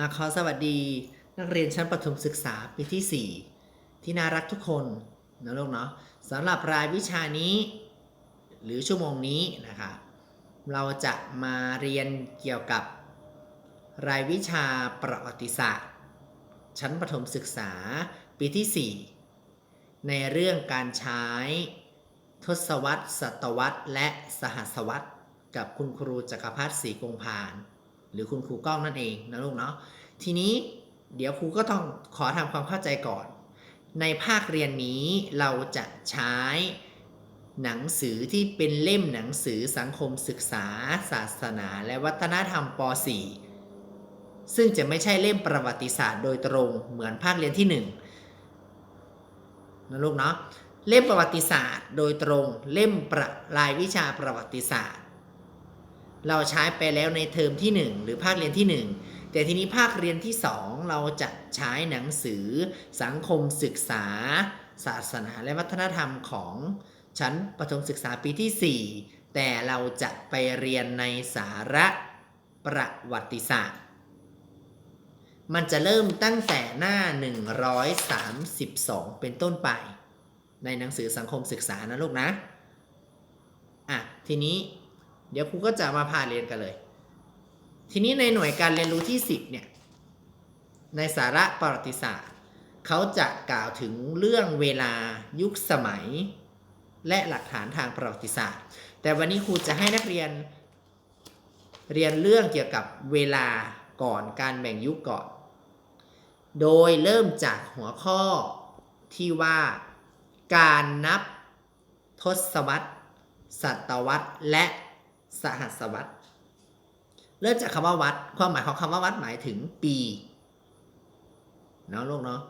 อาขอสวัสดีนักเรียนชั้นประถมศึกษาปีที่ 4 ที่น่ารักทุกคนนะลูกเนาะสำหรับรายวิชานี้ หรือชั่วโมงนี้นะคะเราจะมาเรียนเกี่ยวกับ รายวิชาประวัติศาสตร์ ชั้นประถมศึกษาปีที่ 4 ในเรื่องการใช้ ทศวรรษ ศตวรรษ และสหัสวรรษ กับคุณครูจักรพัฒน์ศรีกงพาน หรือคุณครูก้องนั่นเองนะลูกเนาะทีนี้เดี๋ยวครูก็ต้องขอทำความเข้าใจก่อน ในภาคเรียนนี้เราจะใช้หนังสือที่เป็นเล่มหนังสือสังคมศึกษา ศาสนา และวัฒนธรรมป .4 ซึ่งจะไม่ใช่เล่มประวัติศาสตร์โดยตรงเหมือนภาคเรียนที่1นะลูกเนาะเล่มประวัติศาสตร์ โดยตรงเล่มประรายวิชาประวัติศาสตร์ เราใช้ไปแล้วในเทอมที่ 1 หรือภาคเรียนที่ 1 แต่ทีนี้ภาคเรียนที่ 2 เราจะใช้หนังสือ สังคมศึกษา ศาสนาและวัฒนธรรมของชั้นประถมศึกษาปีที่ 4 แต่เราจะไปเรียนในสาระประวัติศาสตร์ มันจะเริ่มตั้งแต่หน้า 132 เป็นต้นไป ในหนังสือสังคมศึกษานะลูกนะ อะ ทีนี้ เดี๋ยวครูก็จะมาพาเรียนกันเลย ทีนี้ในหน่วยการเรียนรู้ที่ 10เนี่ย ในสาระประวัติศาสตร์ เขาจะกล่าวถึงเรื่องเวลายุคสมัย และหลักฐานทางประวัติศาสตร์ แต่วันนี้ครูจะให้นักเรียน เรียนเรื่องเกี่ยวกับเวลาก่อนการแบ่งยุคก่อน โดยเริ่มจากหัวข้อที่ว่าการนับทศวรรษศตวรรษและ สหัสวรรษเริ่มจากคำว่าวัด ความหมายของคำว่าวัดหมายถึงปีเนาะลูกเนาะ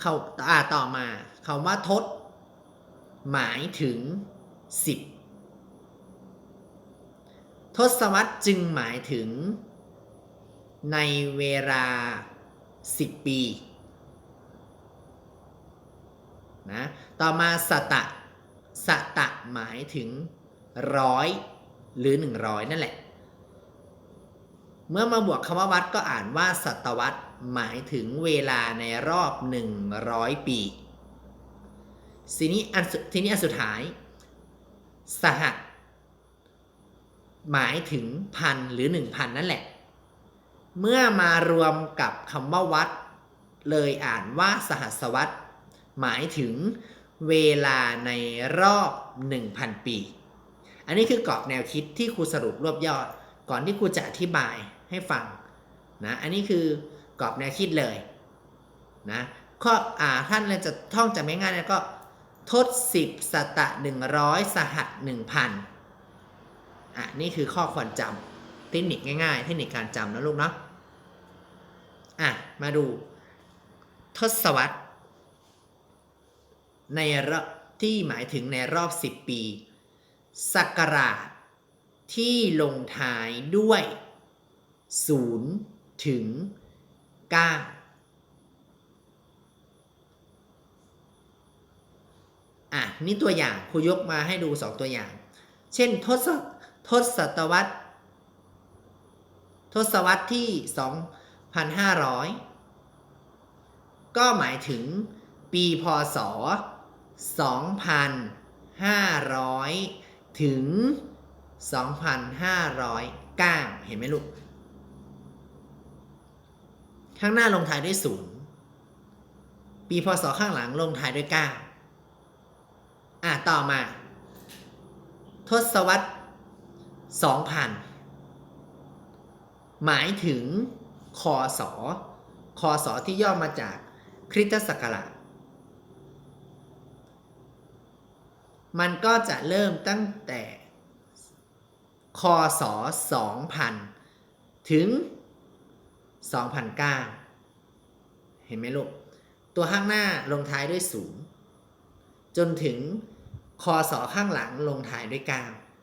เขาอ่าต่อมาคำว่าทศ หมายถึงสิบทศวรรษจึงหมายถึง ในเวลาสิบปีนะต่อมาสตะสตะหมายถึงร้อย หรือ 100 นั่นแหละ เมื่อมาบวกคำว่าวัดก็อ่านว่าศตวรรษหมายถึงเวลาในรอบ 100 ปีทีนี้อันสุทีนี้อันสุดท้าย สหัสหมายถึงพันหรือ 1,000 นั่นแหละ เมื่อมารวมกับคำว่าวัด เลยอ่านว่าสหัสวรรษหมายถึงเวลาในรอบ 1,000 ปี อันนี้คือกรอบแนวคิดที่ครูสรุปรวบยอด ก่อนที่ครูจะอธิบายให้ฟังนะอันนี้คือกรอบแนวคิดเลยนะข้ออ่าท่านเลยจะท่องจำง่ายๆนะก็ทศสิบสตะหนึ่งร้อยสหัสหนึ่งพันอะนี่คือข้อควรจำเทคนิคง่ายๆ เทคนิคการจำนะลูกเนาะอะมาดูทศวรรษในรอบที่หมายถึงในรอบ 10 ปี ศักราชที่ลงท้ายด้วย 0 ถึง 9 อะ นี่ตัวอย่างครูยกมาให้ดู 2 ตัวอย่าง เช่นทศทศตวรรษทศวรรษที่ 2,500 ก็หมายถึงปีพศ 2,500 ถึง 2,509เห็นไหมลูก ข้างหน้าลงท้ายด้วย0ปีพศข้างหลังลงท้ายด้วย9อะ ต่อมา ทศวรรษ2,000 หมายถึงคศคศที่ย่อมาจากคริสตศักราช มันก็จะเริ่มตั้งแต่คศ2000 ถึง 2009 เห็นไหมลูก ตัวข้างหน้าลงท้ายด้วย 0 จนถึงคศข้างหลังลงท้ายด้วย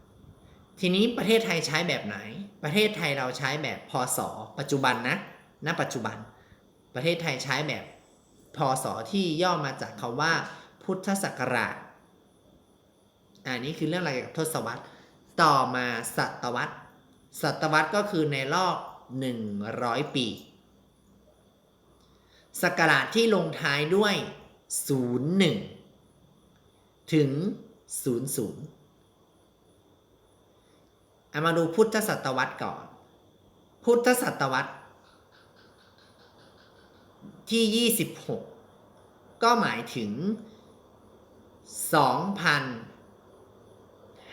9 ทีนี้ประเทศไทยใช้แบบไหน ประเทศไทยเราใช้แบบพศ ปัจจุบันนะณปัจจุบัน ประเทศไทยใช้แบบพศที่ย่อมาจากคำว่าพุทธศักราช อันนี้คือเรื่องอะไรกับทศวรรษ ต่อมาศตวรรษ ศตวรรษก็คือในรอบ 100 ปีสกราชที่ลงท้ายด้วย 01 ถึง 00เอามาดูพุทธศตวรรษก่อน พุทธศตวรรษ ที่ 26 ก็หมายถึง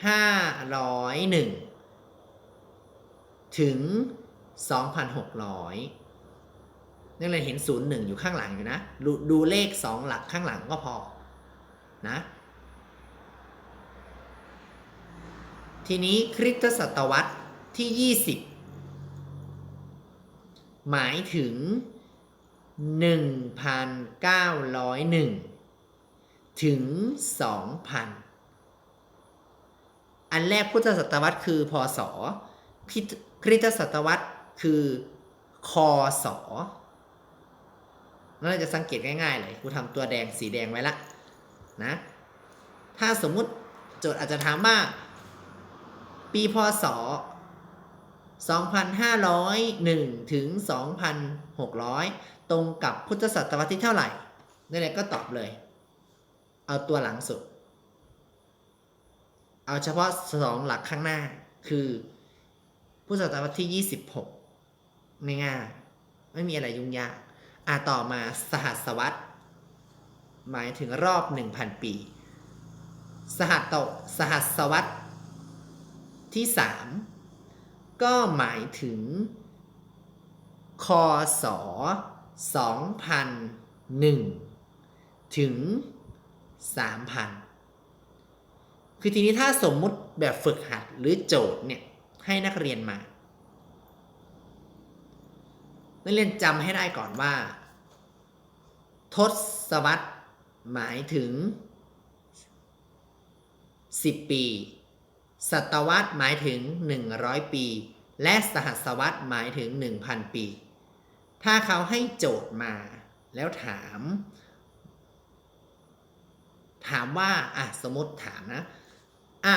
501 ถึง 2,600นี่เลยเห็น 01 อยู่ข้างหลังอยู่นะดูดูเลข 2 หลักข้างหลังก็พอนะ ทีนี้คริสตศตวรรษที่ 20 หมายถึง 1,901 ถึง 2,000 อันแรกพุทธศตวรรษคือพศคริสตศตวรรษคือคศนั่นเราจะสังเกตง่ายๆเลยกูทำตัวแดงสีแดงไว้ละนะถ้าสมมุติโจทย์อาจจะถามว่า ปีพศ 2,501 ถึง 2,600 ตรงกับพุทธศตวรรษที่เท่าไหร่นั่นแหละก็ตอบเลย เอาตัวหลังสุด เอาเฉพาะสองหลักข้างหน้า คือพุทธศตวรรษที่ 26ง่ายไม่มีอะไรยุ่งยากอะต่อมาสหัสวรรษหมายถึงรอบ 1,000 ปี สหัสตสหัสวรรษที่ 3 ก็หมายถึง คศ 2001 ถึง 3,000 คือทีนี้ถ้าสมมุติแบบฝึกหัดหรือโจทย์เนี่ยให้นักเรียนมา นักเรียนจำให้ได้ก่อนว่า ทศวรรษหมายถึง 10 ปี ศตวรรษหมายถึง 100 ปี และสหัสวรรษหมายถึง 1,000 ปี ถ้าเขาให้โจทย์มาแล้วถาม ถามว่าอะสมมติถามนะ อะ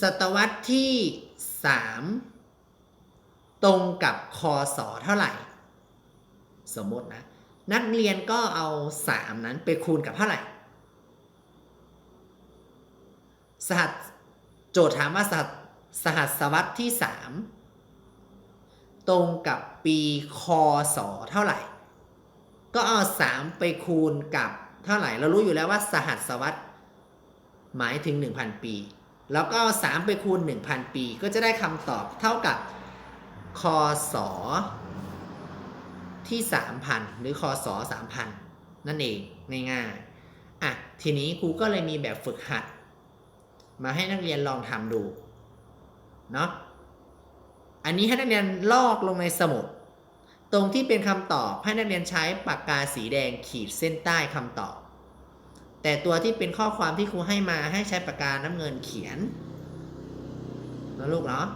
ศตวรรษที่ 3 ตรงกับคศเท่าไหร่ สมมตินะ นักเรียนก็เอา 3 นั้นไปคูณกับเท่าไหร่สหัสโจทย์ถามว่าสหัสสหัสวรรษที่ 3 ตรงกับปีคศเท่าไหร่ ก็เอา 3 ไปคูณกับเท่าไหร่ เรารู้อยู่แล้วว่าสหัสวรรษ หมายถึง 1,000 ปี แล้วก็เอา3ไปคูณ 1,000 ปี ก็จะได้คำตอบเท่ากับคศที่ 3,000 หรือคศ3,000 นั่นเองง่ายๆอะทีนี้ครูก็เลยมีแบบฝึกหัด มาให้นักเรียนลองทำดูเนาะอันนี้ให้นักเรียนลอกลงในสมุด ตรงที่เป็นคำตอบให้นักเรียนใช้ปากกาสีแดงขีดเส้นใต้คำตอบ แต่ตัวที่เป็นข้อความที่ครูให้มาให้ใช้ปากกาน้ำเงินเขียนนะลูกเนาะ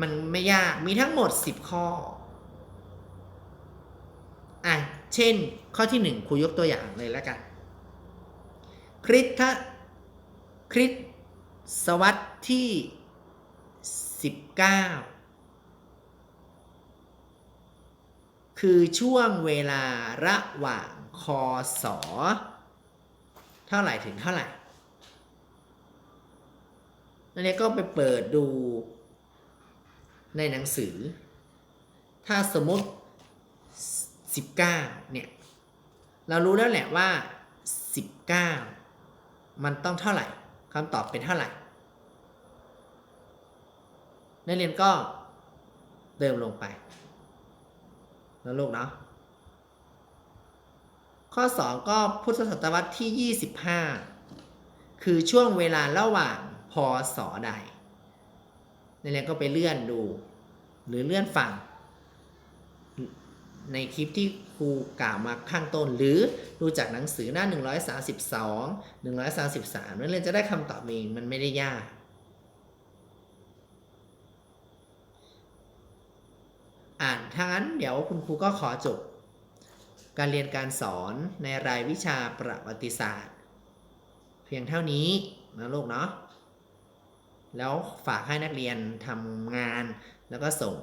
มันไม่ยากมีทั้งหมด 10 ข้ออะเช่น ข้อที่ 1ครูยกตัวอย่างเลยแล้วกัน คริสทคริสสวัสดที่ 19 คือช่วงเวลาระหว่าง คศเท่าไหร่ถึงเท่าไหร่นันนี้ก็ไปเปิดดูในหนังสือ ถ้าสมมติ 19 เนี่ย เรารู้แล้วแหละว่า 19 มันต้องเท่าไหร่คำตอบเป็นเท่าไหร่นักเรียนก็เติมลงไป แล้วลูกเนาะ ข้อ 2 ก็พุทธศตวรรษที่ 25 คือช่วงเวลาระหว่างพศใดนักเรียนก็ไปเลื่อนดู หรือเลื่อนฟัง ในคลิปที่ครูกล่าวมาข้างต้น หรือดูจากหนังสือหน้า 132 133นักเรียนจะได้คำตอบเองมันไม่ได้ยากอ่านถ้างั้นเดี๋ยวคุณครูก็ขอจบ การเรียนการสอนในรายวิชาประวัติศาสตร์ เพียงเท่านี้นะลูกเนาะแล้วฝากให้นักเรียนทำงานแล้วก็ส่ง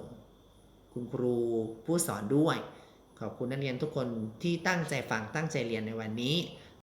คุณครูผู้สอนด้วย ขอบคุณนักเรียนทุกคนที่ตั้งใจฟังตั้งใจเรียนในวันนี้